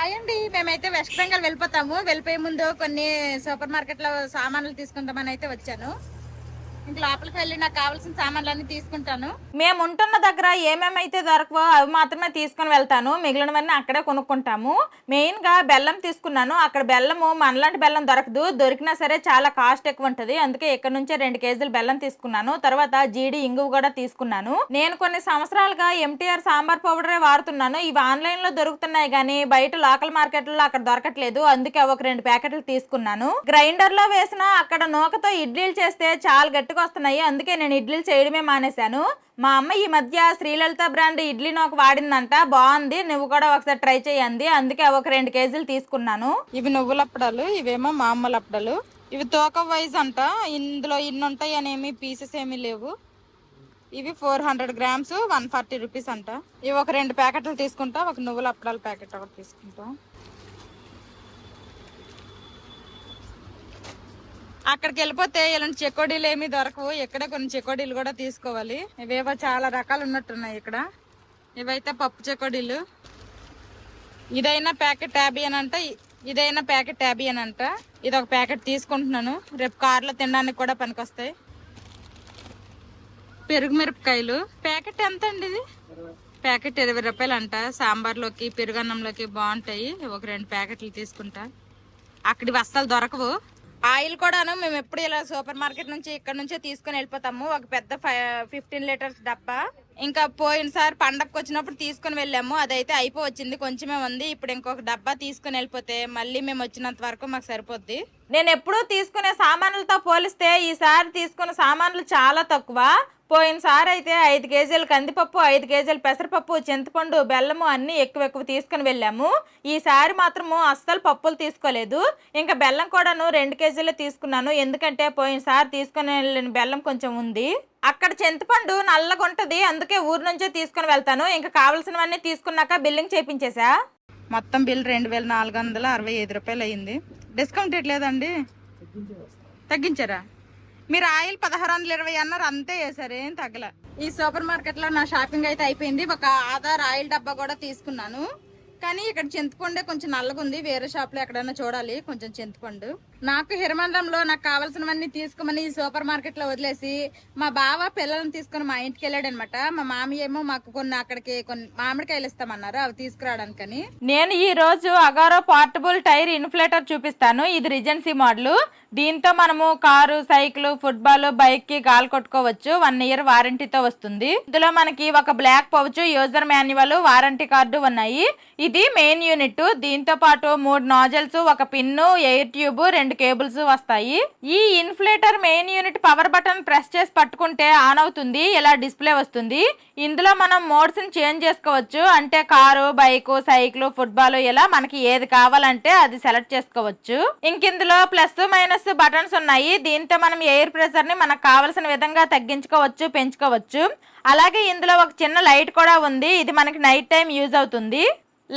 Hi అండి. మేమైతే west Bengal వెళ్ళిపోతాము. వెళ్ళిపోయే ముందు కొన్ని సూపర్ మార్కెట్లో సామాన్లు తీసుకుందామని అయితే వచ్చాను. ఇంక లోపలికి వెళ్ళి నాకు కావాల్సిన సామాన్లు తీసుకుంటాను. మేము ఉంటున్న దగ్గర ఏమేమైతే దొరకవో అవి మాత్రమే తీసుకొని వెళ్తాను. మిగిలినవన్నీ అక్కడే కొనుక్కుంటాము. మెయిన్గా బెల్లం తీసుకున్నాను. అక్కడ బెల్లము మనలాంటి బెల్లం దొరకదు. దొరికినా సరే చాలా కాస్ట్ ఎక్కువ ఉంటుంది. అందుకే ఇక్కడ నుంచే రెండు కేజీలు బెల్లం తీసుకున్నాను. తర్వాత జీడి ఇంగువ కూడా తీసుకున్నాను. నేను కొన్ని సంవత్సరాలుగా ఎంటీఆర్ సాంబార్ పౌడరే వాడుతున్నాను. ఇవి ఆన్లైన్లో దొరుకుతున్నాయి కానీ బయట లోకల్ మార్కెట్లో అక్కడ దొరకట్లేదు. అందుకే ఒక రెండు ప్యాకెట్లు తీసుకున్నాను. గ్రైండర్లో వేసిన అక్కడ నూకతో ఇడ్లీలు చేస్తే చాలా గట్టిగా వస్తున్నాయి. అందుకే నేను ఇడ్లీలు చేయడమే మానేశాను. మా అమ్మ ఈ మధ్య శ్రీలలిత బ్రాండ్ ఇడ్లీ నూక వాడిందంట. బాగుంది. నువ్వు కూడా ఒకసారి ట్రై చేయండి. అందుకే ఒక రెండు కేజీలు తీసుకున్నాను. ఇవి నువ్వుల అప్పడాలు ఇవేమో మామూలు అప్పడాలు. ఇవి తోక వైజ్ అంట. ఇందులో ఇన్ని ఉంటాయి అనేమి పీసెస్ ఏమీ లేవు. ఇవి four hundred grams one forty rupees అంట. ఇవి ఒక రెండు ప్యాకెట్లు తీసుకుంటా. ఒక నువ్వుల అప్పడాల ప్యాకెట్ ఒకటి తీసుకుంటా. అక్కడికి వెళ్ళిపోతే ఇలాంటి చెకోడీలు ఏమి దొరకవు. ఇక్కడే కొన్ని చెకోడీలు కూడా తీసుకోవాలి. ఇవేవో చాలా రకాలు ఉన్నట్టున్నాయి ఇక్కడ. ఇవైతే పప్పు చెకోడీలు. ఇదైనా ప్యాకెట్ యాభై అని అంట. ఇదైనా ప్యాకెట్ యాభై అని అంట. ఇది ఒక ప్యాకెట్ తీసుకుంటున్నాను. రేపు కార్లో తినడానికి కూడా పనికొస్తాయి. పెరుగు మిరపకాయలు. ప్యాకెట్ ఎంత అండి ఇది? ప్యాకెట్ ఇరవై రూపాయలు అంట. సాంబార్లోకి పెరుగన్నంలోకి బాగుంటాయి. ఒక రెండు ప్యాకెట్లు తీసుకుంటా. అక్కడి వస్తాలు దొరకవు. ఆయిల్ కూడాను మేము ఎప్పుడు ఇలా సూపర్ మార్కెట్ నుంచి ఇక్కడ నుంచే తీసుకొని వెళ్ళిపోతాము. ఒక పెద్ద ఫిఫ్టీన్ లీటర్స్ డబ్బా. ఇంకా పోయినసారి పండగకు వచ్చినప్పుడు తీసుకొని వెళ్ళాము. అదైతే అయిపోవచ్చింది. కొంచెమే ఉంది. ఇప్పుడు ఇంకొక డబ్బా తీసుకుని వెళ్ళిపోతే మళ్ళీ మేము వచ్చినంత వరకు మాకు సరిపోద్ది. నేను ఎప్పుడూ తీసుకునే సామాన్లతో పోలిస్తే ఈసారి తీసుకున్న సామాన్లు చాలా తక్కువ. పోయినసారి అయితే ఐదు కేజీలు కందిపప్పు ఐదు కేజీలు పెసరపప్పు చింతపండు బెల్లము అన్నీ ఎక్కువ ఎక్కువ తీసుకుని వెళ్ళాము. ఈసారి మాత్రము అస్సలు పప్పులు తీసుకోలేదు. ఇంకా బెల్లం కూడాను రెండు కేజీలు తీసుకున్నాను. ఎందుకంటే పోయినసారి తీసుకుని వెళ్ళిన బెల్లం కొంచెం ఉంది. అక్కడ చింతపండు నల్లగా ఉంటుంది అందుకే ఊరు నుంచే తీసుకుని వెళ్తాను. ఇంకా కావలసినవన్నీ తీసుకున్నాక బిల్లింగ్ చేపించేసా? మొత్తం బిల్ రెండు వేల నాలుగు వందల అరవై ఐదు రూపాయలు అయింది డిస్కౌంట్ ఇట్లేదండి? తగ్గించారా? మీరు ఆయిల్ పదహారు వందల ఇరవై అన్నారు అంతే వేసారు ఏం తగ్గల. ఈ సూపర్ మార్కెట్లో నా షాపింగ్ అయితే అయిపోయింది. ఒక ఆధార్ ఆయిల్ డబ్బా కూడా తీసుకున్నాను. కానీ ఇక్కడ చింతపండే కొంచెం నల్లగా ఉంది వేరే షాప్లో ఎక్కడైనా చూడాలి కొంచెం చింతపండు. నాకు హిరమండలంలో నాకు కావాల్సినవన్నీ తీసుకోమని ఈ సూపర్ మార్కెట్లో వదిలేసి మా బావ పిల్లల్ని తీసుకొని మా ఇంటికి వెళ్ళాడు అనమాట మా మామయ్య ఏమో మాకు కొన్ని అక్కడికి కొన్ని మామిడికాయలు ఇస్తామన్నారు అవి తీసుకురావడానికని. నేను ఈ రోజు అగారో పోర్టబుల్ టైర్ ఇన్ఫ్లేటర్ చూపిస్తాను. ఇది రిజెన్సీ మోడల్ దీంతో మనము కారు సైకిల్ ఫుట్బాల్ బైక్కి గాలి కొట్టుకోవచ్చు. వన్ ఇయర్ వారంటీతో వస్తుంది. ఇందులో మనకి ఒక black pouch user manual warranty card ఉన్నాయి. ఇది మెయిన్ యూనిట్ దీంతో పాటు మూడు నాజల్స్ ఒక పిన్ను ఎయిర్ ట్యూబ్ రెండు కేబుల్స్ వస్తాయి. ఈ inflater main unit power button press చేసి పట్టుకుంటే ఆన్ అవుతుంది ఇలా డిస్ప్లే వస్తుంది. ఇందులో మనం మోడ్స్ని చేంజ్ చేసుకోవచ్చు. అంటే కారు బైక్ సైకిల్ ఫుట్బాల్ ఇలా మనకి ఏది కావాలంటే అది సెలెక్ట్ చేసుకోవచ్చు. ఇంక ఇందులో ప్లస్ మైనస్ బటన్స్ ఉన్నాయి. దీంతో మనం ఎయిర్ ప్రెషర్ని మనకు కావలసిన విధంగా తగ్గించుకోవచ్చు పెంచుకోవచ్చు. అలాగే ఇందులో ఒక చిన్న లైట్ కూడా ఉంది. ఇది మనకి నైట్ టైం యూజ్ అవుతుంది.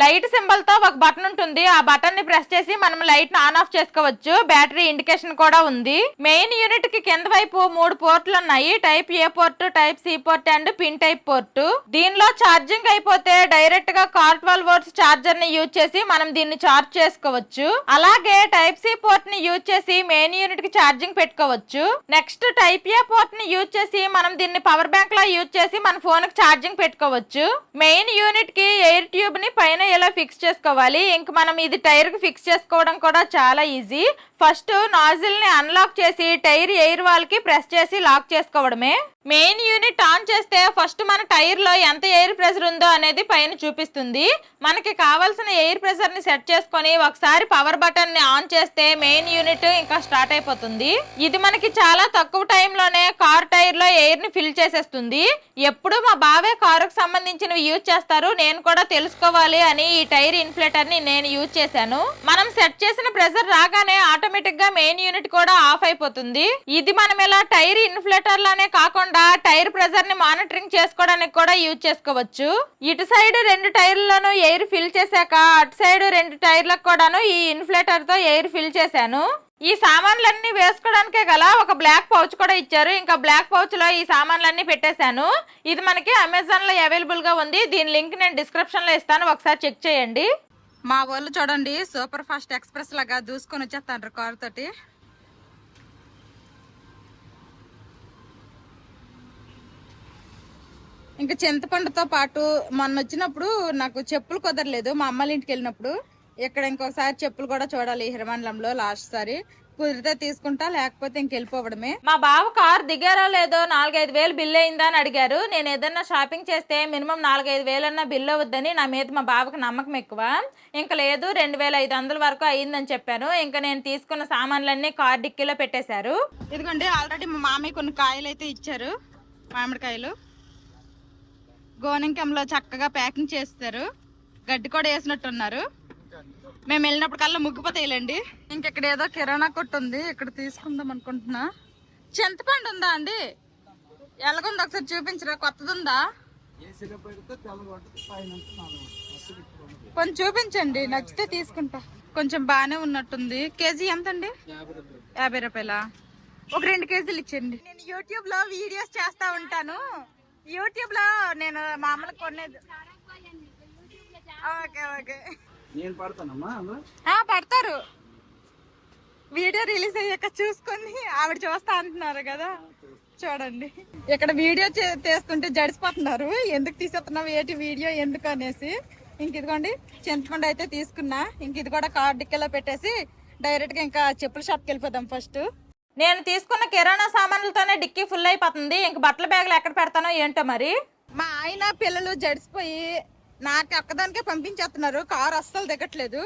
లైట్ సింబల్తో ఒక బటన్ ఉంటుంది. ఆ బటన్ని ప్రెస్ చేసి మనం లైట్ని ఆన్ ఆఫ్ చేసుకోవచ్చు. బ్యాటరీ ఇండికేషన్ కూడా ఉంది. మెయిన్ యూనిట్కి కింద వైపు మూడు పోర్ట్లు ఉన్నాయి. Type A port type C port and pin type port. దీనిలో ఛార్జింగ్ అయిపోతే డైరెక్ట్గా కార్ ట్వెల్వ్ వర్డ్స్ చార్జర్ని యూజ్ చేసి మనం దీన్ని చార్జ్ చేసుకోవచ్చు. అలాగే టైప్ సి పోర్ట్ని యూజ్ చేసి మెయిన్ యూనిట్కి ఛార్జింగ్ పెట్టుకోవచ్చు. నెక్స్ట్ టైప్ ఏ పోర్ట్ని యూజ్ చేసి మనం దీన్ని పవర్ బ్యాంక్లో యూజ్ చేసి మన ఫోన్కి ఛార్జింగ్ పెట్టుకోవచ్చు. మెయిన్ యూనిట్కి ఎయిర్ ట్యూబ్ని పైన ఇలా ఫిక్స్ చేసుకోవాలి? ఇంక మనం ఇది టైర్కి ఫిక్స్ చేసుకోవడం కూడా చాలా ఈజీ ఫస్ట్ నాజిల్ని అన్లాక్ చేసి టైర్ ఎయిర్ వాల్కి ప్రెస్ చేసి లాక్ చేసుకోవడమే. మెయిన్ యూనిట్ ఆన్ చేస్తే ఫస్ట్ మన టైర్లో ఎంత ఎయిర్ ప్రెషర్ ఉందో అనేది పైన చూపిస్తుంది. మనకి కావాల్సిన ఎయిర్ ప్రెషర్ని సెట్ చేసుకొని ఒకసారి పవర్ బటన్ని ఆన్ చేస్తే మెయిన్ యూనిట్ ఇంకా స్టార్ట్ అయిపోతుంది. ఇది మనకి చాలా తక్కువ టైంలోనే కార్ టైర్లో ఎయిర్ని ఫిల్ చేసేస్తుంది. ఎప్పుడు మా బావే కారుకు సంబంధించినవి యూజ్ చేస్తారు నేను కూడా తెలుసుకోవాలి అని ఈ టైర్ ఇన్ఫ్లేటర్ని నేను యూజ్ చేశాను. మనం సెట్ చేసిన ప్రెషర్ రాగానే ఆటోమేటిక్ గా మెయిన్ యూనిట్ కూడా ఆఫ్ అయిపోతుంది. ఇది మనం ఇలా టైర్ ఇన్ఫ్లేటర్ లానే కాకుండా టైర్ ప్రెజర్ని మానిటరింగ్ చేసుకోవడానికి కూడా యూజ్ చేసుకోవచ్చు. ఇటు సైడ్ రెండు టైర్లను ఎయిర్ ఫిల్ చేశాక అటు సైడ్ రెండు టైర్లకు కూడాను ఈ ఇన్ఫ్లేటర్తో ఎయిర్ ఫిల్ చేశాను. ఈ సామాన్లన్నీ వేసుకోవడానికే గల ఒక బ్లాక్ పౌచ్ కూడా ఇచ్చారు. ఇంకా బ్లాక్ పౌచ్లో ఈ సామాన్లన్నీ పెట్టేశాను. ఇది మనకి అమెజాన్లో అవైలబుల్గా ఉంది. దీని లింక్ నేను డిస్క్రిప్షన్లో ఇస్తాను. ఒకసారి చెక్ చేయండి. మా వాళ్ళు చూడండి సూపర్ ఫాస్ట్ ఎక్స్ప్రెస్ లాగా దూసుకొని వచ్చేస్తాండ్రు కార్ తోటి. ఇంకా చింతపండుతో పాటు మొన్న వచ్చినప్పుడు నాకు చెప్పులు కుదరలేదు. మా అమ్మల ఇంటికి వెళ్ళినప్పుడు. ఇక్కడ ఇంకొకసారి చెప్పులు కూడా చూడాలి హిరమండలంలో లాస్ట్ సారి. కుదిరితే తీసుకుంటా లేకపోతే ఇంక వెళ్ళిపోవడమే. మా బావ కార్ దిగారో లేదో నాలుగైదు వేలు బిల్ అయిందా అని అడిగారు. నేను ఏదన్నా షాపింగ్ చేస్తే మినిమం నాలుగైదు వేలన్నా బిల్ అవుద్దని నా మీద మా బావకి నమ్మకం ఎక్కువ. ఇంకా లేదు రెండు వేల ఐదు వందల వరకు అయ్యిందని చెప్పాను. ఇంకా నేను తీసుకున్న సామాన్లన్నీ కార్ డిక్కీలో పెట్టేశారు. ఇదిగోండి ఆల్రెడీ మా మామయ్య కొన్ని కాయలు అయితే ఇచ్చారు. మామిడికాయలు. గోనింకంలో చక్కగా ప్యాకింగ్ చేస్తారు. గడ్డి కూడా వేసినట్టున్నారు. మేము వెళ్ళినప్పుడు కల్లా ముగ్గిపోతాయిలేండి ఇంకెక్కడ ఏదో కిరాణా కొట్టు ఉంది ఇక్కడ తీసుకుందాం అనుకుంటున్నా. చింతపండు ఉందా అండి? ఎలాగుంది? ఒకసారి చూపించరా కొత్తది ఉందా కొంచెం చూపించండి నచ్చితే తీసుకుంటా. కొంచెం బాగానే ఉన్నట్టుంది. కేజీ ఎంత అండి యాభై రూపాయల? ఒక రెండు కేజీలు ఇచ్చేయండి. నేను యూట్యూబ్లో వీడియోస్ చేస్తా ఉంటాను. యూట్యూబ్లో నేను మామూలుగా కొనేది. Okay okay. నేను పడతానమ్మా ఆ, పడతారు. వీడియో రిలీజ్ అయ్యాక చూసుకొని ఆవిడ చూస్తా అంటున్నారు కదా. చూడండి. ఇక్కడ వీడియో తీస్తుంటే జడిసిపోతున్నారు. ఎందుకు తీసేస్తున్నావు? ఏంటి వీడియో? ఎందుకు అనేసి. ఇంక ఇదిగోండి చింతకుండా అయితే తీసుకున్నా. ఇంక ఇది కూడా కార్ డిక్కీలో పెట్టేసి డైరెక్ట్గా ఇంకా చెప్పుల షాప్కి వెళ్ళిపోదాం ఫస్ట్ నేను తీసుకున్న కిరాణా సామాన్లతోనే డిక్కీ ఫుల్ అయిపోతుంది. ఇంక బట్టల బ్యాగులు ఎక్కడ పెడతానో ఏంటో మరి. మా ఆయన పిల్లలు జడిసిపోయి నాకు అక్కదానికే పంపించేస్తున్నారు. కారు అస్సలు దిగట్లేదు.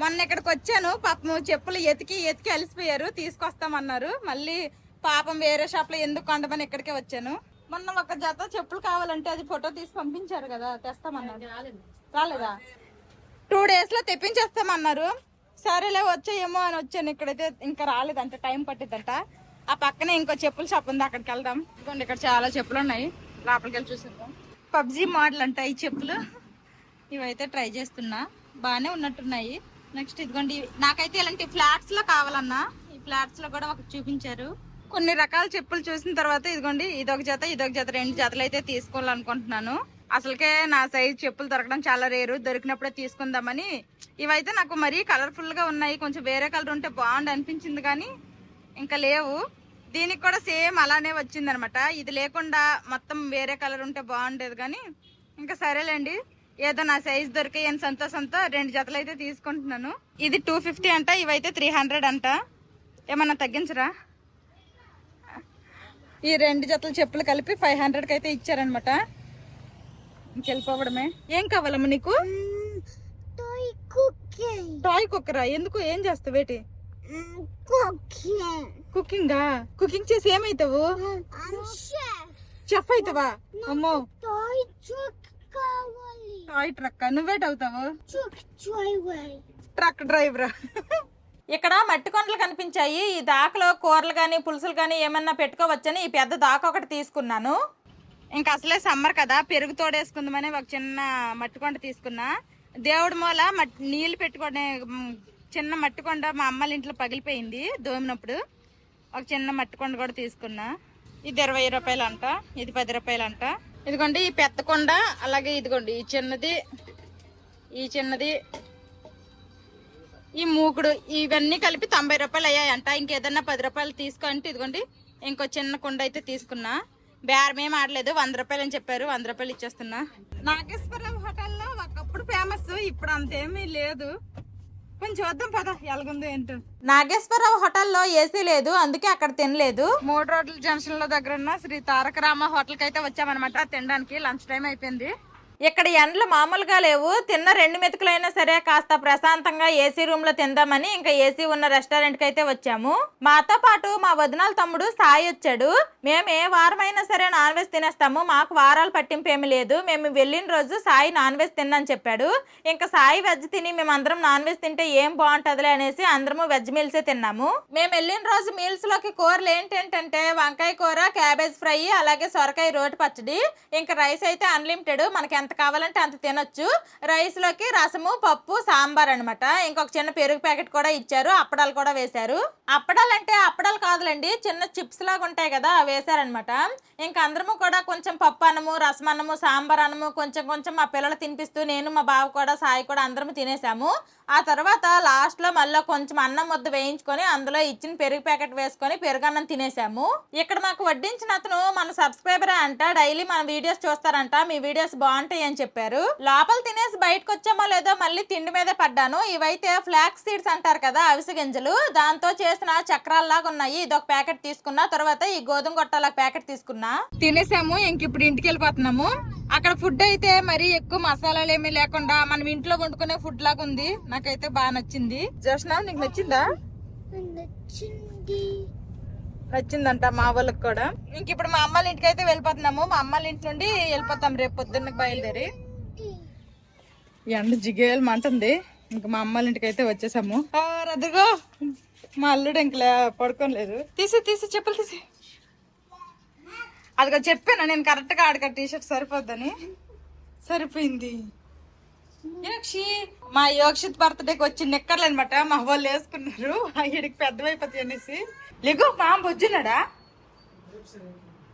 మొన్న ఇక్కడికి వచ్చాను. పాపం చెప్పులు ఎతికి ఎతికి అలిసిపోయారు. తీసుకొస్తామన్నారు. మళ్ళీ పాపం వేరే షాప్లో ఎందుకు కొండమని ఇక్కడికే వచ్చాను. మొన్న ఒక జత చెప్పులు కావాలంటే అది ఫోటో తీసి పంపించారు కదా తెస్తామన్నారు. రాలేదా? టూ డేస్లో తెప్పించేస్తామన్నారు. సరేలే వచ్చాయేమో అని వచ్చాను ఇక్కడైతే. ఇంకా రాలేదంట టైం పట్టిద్దంట. ఆ పక్కనే ఇంకో చెప్పుల షాప్ ఉంది అక్కడికి వెళ్దాం. ఇక్కడ చాలా చెప్పులు ఉన్నాయి. లోపలికి వెళ్ళి చూసిద్దాం. పబ్జీ మోడల్ అంట ఈ చెప్పులు. ఇవైతే ట్రై చేస్తున్నా. బాగానే ఉన్నట్టున్నాయి. నెక్స్ట్ ఇదిగోండి నాకైతే ఇలాంటి ఫ్లాట్స్లో కావాలన్నా. ఈ ఫ్లాట్స్లో కూడా ఒక చూపించారు. కొన్ని రకాల చెప్పులు చూసిన తర్వాత ఇదిగోండి ఇదొక జత ఇదొక జత రెండు జతలు అయితే తీసుకోవాలనుకుంటున్నాను. అసలుకే నా సైజ్ చెప్పులు దొరకడం చాలా రేరు. దొరికినప్పుడే తీసుకుందామని. ఇవైతే నాకు మరీ కలర్ఫుల్గా ఉన్నాయి. కొంచెం వేరే కలర్ ఉంటే బాగుండు అనిపించింది కానీ ఇంకా లేవు. దీనికి కూడా సేమ్ అలానే వచ్చిందనమాట. ఇది లేకుండా మొత్తం వేరే కలర్ ఉంటే బాగుండేది కానీ ఇంకా సరేలేండి. ఏదో నా సైజ్ దొరికాయని సంతోషంతో రెండు జతలు అయితే తీసుకుంటున్నాను. ఇది టూ ఫిఫ్టీ అంట ఇవైతే త్రీ హండ్రెడ్ అంట. ఏమన్నా తగ్గించరా? ఈ రెండు జతల చెప్పులు కలిపి ఫైవ్ హండ్రెడ్కి అయితే ఇచ్చారనమాట. ఇంకెళ్ళిపోవడమే ఏం కావాలమ్మా నీకు. టాయ్ కుక్కరా ఎందుకు? ఏం చేస్తావు? వేటి. కుకింగా? కుకింగ్ చేసి ఏమైతావు. చెఫ్ అవుతావా అమ్మో. టాయ్ ట్రక్ నువ్వేట్ అవుతావు? Truck driver. ట్రక్ డ్రైవర్ ఇక్కడ మట్టి కొండలు కనిపించాయి. ఈ దాకలో కూరలు కానీ పులుసులు కానీ ఏమన్నా పెట్టుకోవచ్చని ఈ పెద్ద దాక ఒకటి తీసుకున్నాను. ఇంకా అసలే సమ్మర్ కదా. పెరుగు తోడేసుకుందామని ఒక చిన్న మట్టి కొండ తీసుకున్నా. దేవుడి మూల మట్టి నీళ్ళు పెట్టుకునే చిన్న మట్టి కొండ మా అమ్మల ఇంట్లో పగిలిపోయింది దోమినప్పుడు. ఒక చిన్న మట్టి కొండ కూడా తీసుకున్నా. ఇది ఇరవై రూపాయలు అంట ఇది పది రూపాయలు అంట ఇదిగోండి ఈ పెద్ద కొండ అలాగే ఇదిగోండి ఈ చిన్నది ఈ చిన్నది ఈ మూకుడు ఇవన్నీ కలిపి తొంభై రూపాయలు అయ్యాయంట. ఇంకేదన్నా పది రూపాయలు తీసుకో అంటే ఇదిగోండి ఇంకో చిన్న కుండ అయితే తీసుకున్నా. బేరం ఏం ఆడలేదు వంద రూపాయలు అని చెప్పారు వంద రూపాయలు ఇచ్చేస్తున్నా. నాగేశ్వరరావు హోటల్లో ఒకప్పుడు ఫేమస్ ఇప్పుడు అంతేమీ లేదు. కొంచెం చూద్దాం పద ఎలాగుందో ఏంటో. నాగేశ్వరరావు హోటల్లో ఏసీ లేదు అందుకే అక్కడ తినలేదు. మూడు రోడ్ల జంక్షన్లో దగ్గర ఉన్న శ్రీ తారక రామ హోటల్కి అయితే వచ్చామన్నమాట తినడానికి లంచ్ టైం అయిపోయింది. ఇక్కడ ఎండలు మామూలుగా లేవు. తిన్న రెండు మెతుకులైనా సరే కాస్త ప్రశాంతంగా ఏసీ రూమ్లో తిందామని ఇంకా ఏసీ ఉన్న రెస్టారెంట్కి అయితే వచ్చాము. మాతో పాటు మా వదినాల తమ్ముడు సాయి వచ్చాడు. మేము ఏ వారమైనా సరే నాన్ వెజ్ తినేస్తాము. మాకు వారాలు పట్టింపు ఏమి లేదు. మేము వెళ్ళిన రోజు సాయి నాన్ వెజ్ తిన్నని చెప్పాడు. ఇంకా సాయి వెజ్ తిని మేము అందరం నాన్ వెజ్ తింటే ఏం బాగుంటదిలే అనేసి అందరము వెజ్ మీల్సే తిన్నాము. మేము వెళ్ళిన రోజు మీల్స్లోకి కూరలు ఏంటంటే వంకాయ కూర క్యాబేజ్ ఫ్రై అలాగే సొరకాయ రోటి పచ్చడి ఇంకా రైస్ అయితే అన్లిమిటెడ్. మనకి ఎంత ఎంత కావాలంటే అంత తినొచ్చు. రైస్లోకి రసము పప్పు సాంబార్ అనమాట ఇంకొక చిన్న పెరుగు ప్యాకెట్ కూడా ఇచ్చారు. అప్పడాలు కూడా వేశారు. అప్పడాలు అంటే అప్పడాలు కాదులండి. చిన్న చిప్స్ లాగా ఉంటాయి కదా అవి వేశారనమాట ఇంకా అందరము కూడా కొంచెం పప్పు అన్నము రసం అన్నము సాంబార్ అన్నము కొంచెం కొంచెం మా పిల్లలు తినిపిస్తూ నేను మా బావ కూడా సాయి కూడా అందరము తినేసాము. ఆ తర్వాత లాస్ట్లో మళ్ళీ కొంచెం అన్నం ముద్ద వేయించుకొని అందులో ఇచ్చిన పెరుగు ప్యాకెట్ వేసుకొని పెరుగన్నం తినేసాము. ఇక్కడ మాకు వడ్డించిన అతను మన సబ్స్క్రైబర్ అంట. డైలీ మన వీడియోస్ చూస్తారంట. మీ వీడియోస్ బాగుంటాయి అని చెప్పారు. లోపల తినేసి బయటకు వచ్చామో లేదో మళ్ళీ తిండి మీద పడ్డాను. ఇవైతే ఫ్లాక్స్ సీడ్స్ అంటారు కదా అవిసె గింజలు. దాంతో చేసిన చక్రాల్లాగా ఉన్నాయి. ఇది ఒక ప్యాకెట్ తీసుకున్నా తర్వాత ఈ గోధుమ గొట్టాల ప్యాకెట్ తీసుకున్నా. తినేసాము ఇంక ఇప్పుడు ఇంటికి వెళ్ళిపోతున్నాము. అక్కడ ఫుడ్ అయితే మరి ఎక్కువ మసాలాలు ఏమీ లేకుండా మనం ఇంట్లో వండుకునే ఫుడ్ లాగా ఉంది. నాకైతే బాగా నచ్చింది. జోష్నా నీకు నచ్చిందా? నచ్చింది. నచ్చిందంట మా వాళ్ళకి కూడా. ఇంక ఇప్పుడు మా అమ్మాళ్ళ ఇంటికి అయితే వెళ్ళిపోతున్నాము. మా అమ్మాళ్ళ ఇంటి నుండి వెళ్ళిపోతాం రేపు పొద్దున్న బయలుదేరి. ఎండ జిగేలు మంటుంది. ఇంక మా అమ్మాళ్ళ ఇంటికి అయితే వచ్చేసాము రద్దుగో మా అల్లుడు ఇంక పడుకోలేదు తీసి తీసి చెప్పులు తీసి. అదిగో చెప్పాను నేను కరెక్ట్గా ఆడక టీ షర్ట్ సరిపోద్దని. సరిపోయింది. యోక్షి మా యోక్షిత్ బర్త్డేకి వచ్చి నిక్కర్లు అనమాట మా వాళ్ళు వేసుకున్నారు. వీడికి పెద్దవైపోతాయి అనేసి. లేగు మా బొజ్జున్నాడా?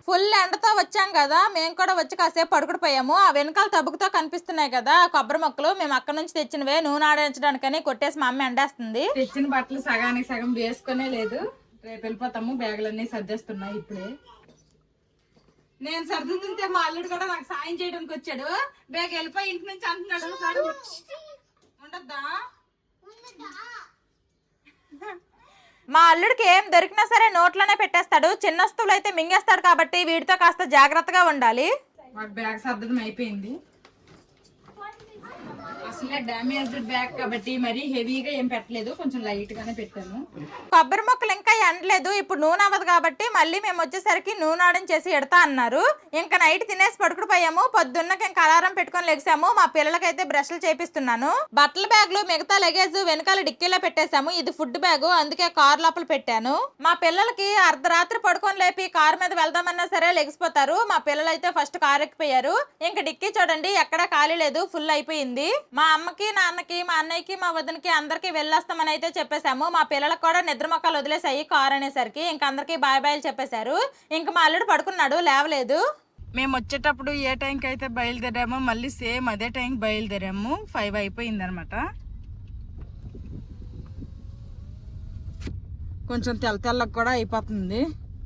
ఫుల్ ఎండతో వచ్చాం కదా. మేము కూడా వచ్చి కాసేపు పడుకుడిపోయాము. ఆ వెనకాల తబుకుతో కనిపిస్తున్నాయి కదా. ఆ కొబ్బరి మొక్కలు. మేము అక్కడ నుంచి తెచ్చినవే. నూనె ఆడించడానికని కొట్టేసి మా అమ్మ ఎండేస్తుంది. తెచ్చిన బట్టలు సగానికి సగం వేసుకునే లేదు. రేపు వెళ్ళిపోతాము. బ్యాగులన్నీ సర్దేస్తున్నాయి ఇప్పుడే. నేను సర్దుతుంటే మా అల్లుడు కూడా నాకు సాయం చేయడానికి వచ్చాడు. బ్యాగ్ వెళ్ళిపోయి ఇంటి నుంచి అంటున్నాడు. ఉండద్దా? మా అల్లుడికి ఏం దొరికినా సరే నోట్లోనే పెట్టేస్తాడు. చిన్న వస్తువులు అయితే మింగేస్తాడు కాబట్టి వీడితో కాస్త జాగ్రత్తగా ఉండాలి. మాకు బ్యాగ్ సర్దడం అయిపోయింది. డామేజ్డ్ బ్యాగ్ కాబట్టి హెవీగా ఏం పెట్టలేదు కొంచెం లైట్ గానే పెట్టాను. కొబ్బరి మొక్కలు ఇంకా ఎండలేదు ఇప్పుడు నూనె అవ్వదు కాబట్టి మళ్ళీ మేము వచ్చేసరికి నూనె ఆడం చేసి ఎడతా అన్నారు. ఇంకా నైట్ తినేసి పడుకుడిపోయాము పొద్దున్నకి ఇంకా అలారం పెట్టుకొని లెగిసాము మా పిల్లలకైతే బ్రష్లు చేపిస్తున్నాను. బట్టల బ్యాగులు మిగతా లగేజ్ వెనకాల డిక్కీలో పెట్టేశాము ఇది ఫుడ్ బ్యాగ్ అందుకే కార్ లోపల పెట్టాను. మా పిల్లలకి అర్ధరాత్రి పడుకొని లేపి కార్ మీద వెళ్దామన్నా సరే లెగిసిపోతారు మా పిల్లలు అయితే ఫస్ట్ కార్ ఎక్కిపోయారు. ఇంకా డిక్కీ చూడండి ఎక్కడా ఖాళీ లేదు ఫుల్ అయిపోయింది. మా అమ్మకి నాన్నకి మా అన్నయ్యకి మా వదినకి అందరికీ వెళ్ళొస్తామని అయితే చెప్పేశాము. మా పిల్లలకు కూడా నిద్ర మొక్కలు వదిలేసాయి కార్ అనేసరికి. ఇంక అందరికీ బాయ్ బాయ్ చెప్పేశారు. ఇంక మా అల్లుడు పడుకున్నాడు లేవలేదు. మేము వచ్చేటప్పుడు ఏ టైంకి అయితే బయలుదేరామో మళ్ళీ సేమ్ అదే టైంకి బయలుదేరాము. ఫైవ్ అయిపోయింది అనమాట కొంచెం తెల్ల తెల్లకు కూడా అయిపోతుంది.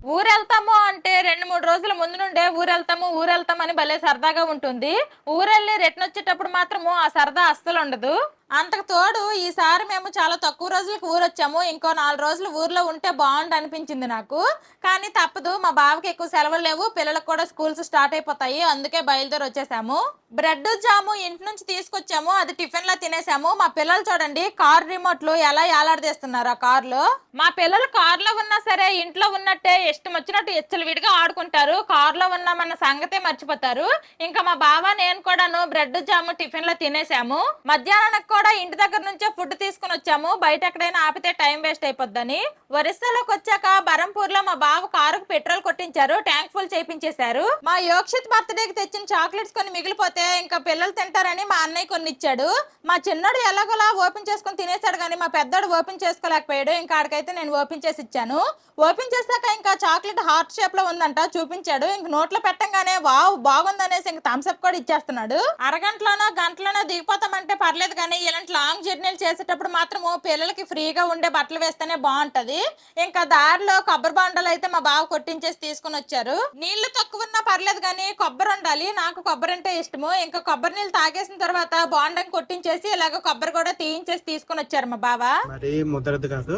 ఊరెళ్తాము అంటే రెండు మూడు రోజుల ముందు నుండే ఊరెళ్తాము ఊరెళ్తామని భలే సరదాగా ఉంటుంది. ఊరెళ్ళి రిటర్న్ వచ్చేటప్పుడు మాత్రము ఆ సరదా అస్సలు ఉండదు. అంతకు తోడు ఈసారి మేము చాలా తక్కువ రోజులకు ఊరొచ్చాము. ఇంకో నాలుగు రోజులు ఊర్లో ఉంటే బాగుండు అనిపించింది నాకు. కానీ తప్పదు మా బావకి ఎక్కువ సెలవులు లేవు పిల్లలకు కూడా స్కూల్స్ స్టార్ట్ అయిపోతాయి అందుకే బయలుదేరి వచ్చేసాము. బ్రెడ్ జాము ఇంటి నుంచి తీసుకొచ్చాము అది టిఫిన్లో తినేసాము. మా పిల్లలు చూడండి కార్ రిమోట్లు ఎలా ఏలాడదీస్తున్నారు ఆ కార్లో. మా పిల్లలు కార్లో ఉన్నా సరే ఇంట్లో ఉన్నట్టే ఇష్టం వచ్చినట్టు ఎచ్చలు విడిగా ఆడుకుంటారు. కార్లో ఉన్న ఉన్నామన్న సంగతే మర్చిపోతారు. ఇంకా మా బావ నేను కూడాను బ్రెడ్ జాము టిఫిన్లో తినేసాము. మధ్యాహ్నం కూడా ఇంటి దగ్గర నుంచే ఫుడ్ తీసుకుని వచ్చాము. బయట ఎక్కడైనా ఆపితే టైం వేస్ట్ అయిపోద్దని. ఒరిస్సాలోకి వచ్చాక బరంపూర్లో మా బావ కారుకు పెట్రోల్ కొట్టించారు. ట్యాంక్ ఫుల్ చేయించేశారు మా యోక్షిత్ బర్త్డేకి తెచ్చిన చాక్లెట్స్ కొన్ని మిగిలిపోతే ఇంకా పిల్లలు తింటారని మా అన్నయ్య కొన్ని ఇచ్చాడు మా చిన్నోడు ఎలాగోలా ఓపెన్ చేసుకొని తినేశాడు కానీ మా పెద్దోడు ఓపెన్ చేసుకోలేకపోయాడు. ఇంకా ఆడికైతే నేను ఓపెన్ చేసి ఇచ్చాను. ఓపెన్ చేశాక ఇంకా చాక్లెట్ హార్ట్ షేప్లో ఉందంట చూపించాడు. ఇంక నోట్లో పెట్టంగానే వావ్ బాగుందనేసి ఇంక థమ్స్అప్ కూడా ఇచ్చేస్తున్నాడు. అరగంటలోనో గంటలోనో దిగిపోతామంటే పర్లేదు కానీ ఇలాంటి లాంగ్ జర్నీలు చేసేటప్పుడు మాత్రము పిల్లలకి ఫ్రీగా ఉండే బట్టలు వేస్తేనే బాగుంటది. ఇంకా దారిలో కొబ్బరి బండలు అయితే మా బావ కొట్టించేసి తీసుకుని వచ్చారు. నీళ్ళు తక్కువ ఉన్నా పర్లేదు కానీ కొబ్బరి ఉండాలి. నాకు కొబ్బరి అంటే ఇష్టము. ఇంకా కొబ్బరి నీళ్ళు తాగేసిన తర్వాత బాండం కొట్టించేసి ఇలాగ కొబ్బరి కూడా తీయించేసి తీసుకుని వచ్చారు మా బావ. మరి ముద్రది కాదు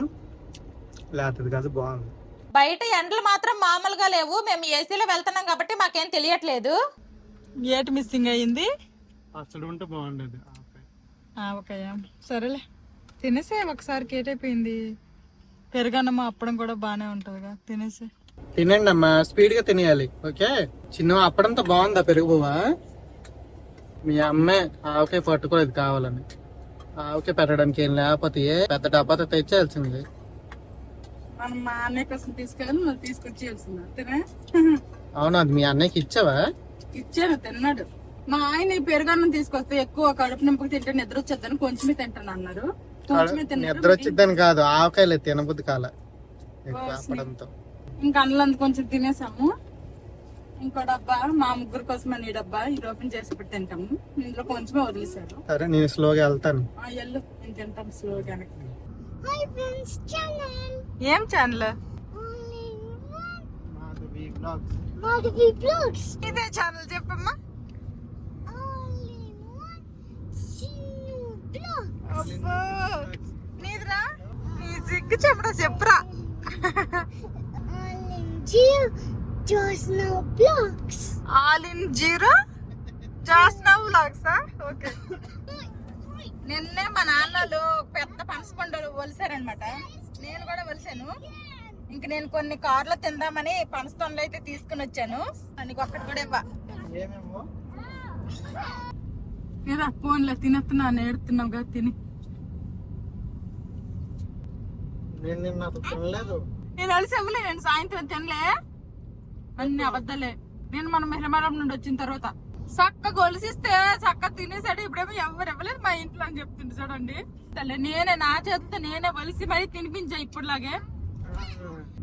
లేతది కాదు బాగుంది. బయట ఎండలు మాత్రం మామూలుగా లేవు. మేము ఏసీలో వెళ్తున్నాం కాబట్టి మాకేం తెలియట్లేదు. ఏటి మిస్సింగ్ అయ్యింది? అసలు ఉంటే బాగుండేది. ఓకే సరేలే. తినేసే ఒకసారి కేట్ అయిపోయింది పెరుగన్నం అప్పడం కూడా బాగానే ఉంటుందిగా. తినేసి. తినండి అమ్మా స్పీడ్గా తినేయాలి ఓకే? చిన్న అప్పుడంతా బాగుందా పెరుగుబోవా మీ అమ్మే ఆవకాయ పట్టుకోలేదు కావాలని. ఆవకాయ పెట్టడానికి ఏం లేకపోతే పెద్ద డబ్బాతో తెచ్చేయాల్సింది. మనం మా అన్నయ్య కోసం తీసుకెళ్ళి తీసుకొచ్చేయాల్సింది అవును అది మీ అన్నయ్యకి ఇచ్చావా? ఇచ్చాను తిన్నాడు. మా ఆయన ఈ పెరుగన్నం తీసుకొస్తే ఎక్కువ కడుపు నింపుకు తింటే నిద్ర వచ్చేద్దని కొంచెమే తింటాను అన్నారు. కొంచెమే నిద్ర వచ్చిద్దని కాదు ఆవకాయలు తినబుద్ధి కాల. ఇంకా అన్నంత కొంచెం తినేసాము. ఇంకో డబ్బా మా ముగ్గురు కోసం అని డబ్బా ఇది ఓపెన్ చేసి పెట్టి తింటాము. ఇందులో కొంచెమే వదిలేశారు. సరే నేను స్లోగా వెళ్తాను. ఆ ఎల్లు నేను తింటాను స్లోగానే హాయ్ ఫ్రెండ్స్ ఛానల్ ఏం channel only one Madhavi vlogs Madhavi vlogs ఇదే ఛానల్ చెప్పమ్మా. నీదిరా నీ సిగ్గు చెప్పడా చెప్పురా. Only Jio vlogs all in zero? Jasna vlogs okay. నిన్నే మా నాన్నలు పెద్ద పనసపండులు వలిసారనమాట నేను కూడా వలిసాను. ఇంక నేను కొన్ని కార్లు తిందామని పనసపండ్లు అయితే తీసుకుని వచ్చాను నీకు ఒక్కటి కూడా ఇవ్వ. ఏదా ఫోన్లో తినేస్తున్నా నేడుతున్నావు కదా తిని. నేను తినలేదు. నేను సాయంత్రం తినలే. అన్ని అబద్ధాలే. నేను మన మెహమారం నుండి వచ్చిన తర్వాత చక్క గొలిసిస్తే చక్క తినేసాడు ఇప్పుడేమో ఎవరు ఇవ్వలేదు మా ఇంట్లో అని చెప్తుండే చూడండి. నేనే నా చేతితో నేనే వలిసి మరీ తినిపించా ఇప్పుడులాగే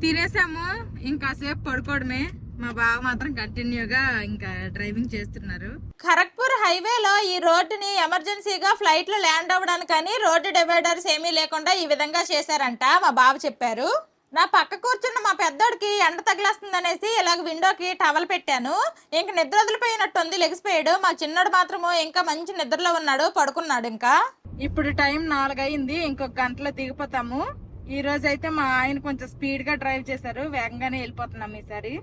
తినేసాము ఇంకా సేపు పడుకోవడమే. మా బావ మాత్రం కంటిన్యూగా ఇంకా డ్రైవింగ్ చేస్తున్నారు. ఖరగ్పూర్ హైవేలో ఈ రోడ్డుని ఎమర్జెన్సీగా ఫ్లైట్లు ల్యాండ్ అవ్వడానికని రోడ్డు డివైడర్స్ ఏమీ లేకుండా ఈ విధంగా చేశారంట మా బావ చెప్పారు. నా పక్క కూర్చున్న మా పెద్దోడికి ఎండ తగిలేస్తుందనేసి ఇలాగ విండోకి టవల్ పెట్టాను. ఇంక నిద్ర వదిలిపోయినట్టుంది లెగిసిపోయాడు మా చిన్నోడు మాత్రము ఇంకా మంచి నిద్రలో ఉన్నాడు పడుకున్నాడు ఇంకా. ఇప్పుడు టైం నాలుగైంది ఇంకొక గంటలో దిగిపోతాము. ఈ రోజు అయితే మా ఆయన కొంచెం స్పీడ్గా డ్రైవ్ చేశారు వేగంగానే వెళ్ళిపోతున్నాం ఈసారి.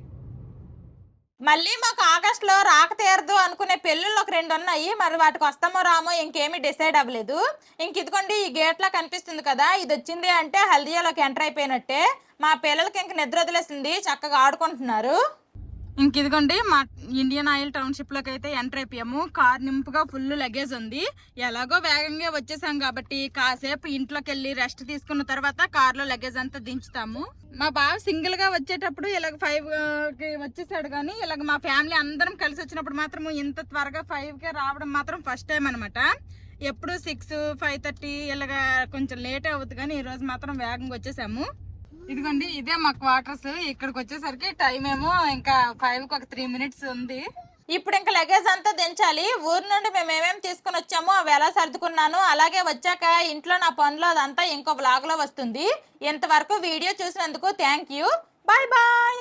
మళ్ళీ మాకు ఆగస్ట్లో రాక తీరదు అనుకునే పెళ్ళిళ్ళు ఒక రెండు ఉన్నాయి. మరి వాటికి వస్తామో రామో ఇంకేమీ డిసైడ్ అవ్వలేదు. ఇంక ఇదిగోండి ఈ గేట్లా కనిపిస్తుంది కదా ఇది వచ్చింది అంటే హల్దియాలోకి ఎంటర్ అయిపోయినట్టే. మా పిల్లలకి ఇంక నిద్ర వదిలేసింది చక్కగా ఆడుకుంటున్నారు. ఇంక ఇదిగోండి మా ఇండియన్ ఆయిల్ టౌన్షిప్లోకి అయితే ఎంటర్ అయిపోయాము. కార్ నింపుగా ఫుల్ లగేజ్ ఉంది. ఎలాగో వేగంగా వచ్చేసాం కాబట్టి కాసేపు ఇంట్లోకి వెళ్ళి రెస్ట్ తీసుకున్న తర్వాత కార్లో లగేజ్ అంతా దించుతాము. మా బావ సింగిల్గా వచ్చేటప్పుడు ఇలాగ ఫైవ్కి వచ్చేసాడు కానీ ఇలాగ మా ఫ్యామిలీ అందరం కలిసి వచ్చినప్పుడు మాత్రం ఇంత త్వరగా ఫైవ్కి రావడం మాత్రం ఫస్ట్ టైం అనమాట ఎప్పుడు సిక్స్ ఫైవ్ థర్టీ ఇలాగ కొంచెం లేట్ అవుతుంది కానీ ఈరోజు మాత్రం వేగంగా వచ్చేసాము. ఇదిగోండి ఇదే మా క్వార్టర్స్ ఇక్కడికి వచ్చేసరికి టైం ఏమో ఇంకా ఫైవ్కి ఒక త్రీ మినిట్స్ ఉంది. ఇప్పుడు ఇంకా లగేజ్ అంతా దించాలి. ఊరు నుండి మేము ఏమేమి తీసుకుని వచ్చామో అవి ఎలా సర్దుకున్నాను అలాగే వచ్చాక ఇంట్లో నా పనులు అదంతా ఇంకో బ్లాగ్లో వస్తుంది. ఇంతవరకు వీడియో చూసినందుకు థ్యాంక్ యూ బాయ్ బాయ్